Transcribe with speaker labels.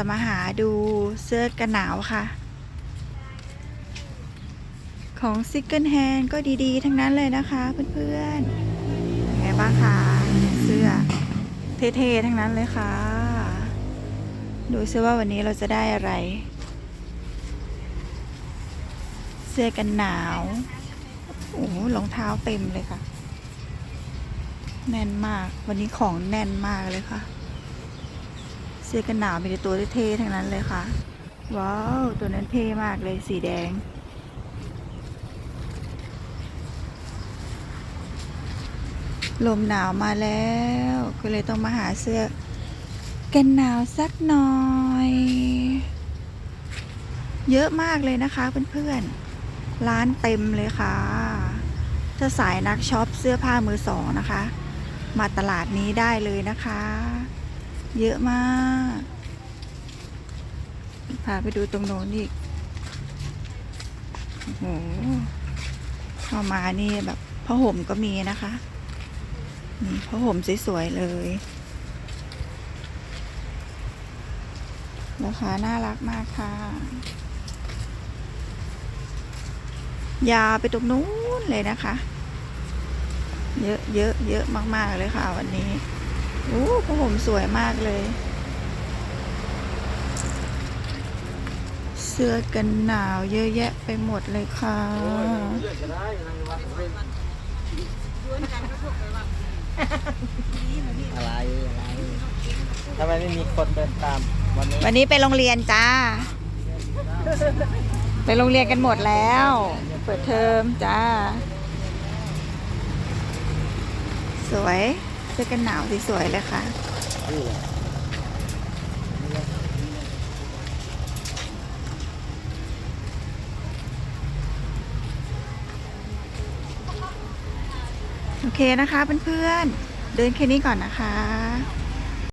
Speaker 1: จะมาหาดูเสื้อกันหนาวค่ะ ของซิกเกิลแฮนก็ดีๆ ทั้งนั้นเลยนะคะเพื่อนๆไงบ้างคะเสื้อเท่ๆ ทั้งนั้นเลยค่ะ ดูซิว่าวันนี้เราจะได้อะไร เสื้อกันหนาว โอ้โหรองเท้าเต็มเลยค่ะ แน่นมาก วันนี้ของแน่นมากเลยค่ะ เสื้อกันหนาวมีแต่ตัวเท่ๆทั้งนั้นเลยค่ะ ว้าว ตัวนั้นเท่มากเลยสีแดง ลมหนาวมาแล้ว ก็เลยต้องมาหาเสื้อกันหนาวสักหน่อย เยอะมากเลยนะคะเพื่อนๆ ร้านเต็มเลยค่ะ ถ้าสายนักช็อปเสื้อผ้ามือสองนะคะ มาตลาดนี้ได้เลยนะคะ เยอะมาก พาไปดูตรงโน้นอีก โอ้โหข้ามานี่แบบผ้าห่มก็มีนะคะนี่ผ้าห่มสวยๆเลย ราคาน่ารักมากค่ะ ยาวไปตรงนู้นเลยนะคะ เยอะเยอะเยอะมากๆเลยค่ะวันนี้ โอ้ผ้าห่มสวยมากเลย เสื้อกันหนาวเยอะแยะไปหมดเลยค่ะ
Speaker 2: อะไรอะไรทำไมไม่มีคนเดินตามวันนี้
Speaker 1: วันนี้ไปโรงเรียนจ้า ไปโรงเรียนกันหมดแล้ว เปิดเทอมจ้า สวย สื้อกันหนาวสวยๆเลยค่ะ
Speaker 2: นี่แหละ
Speaker 1: โอเคนะคะเพื่อนๆเดินแค่นี้ก่อนนะคะ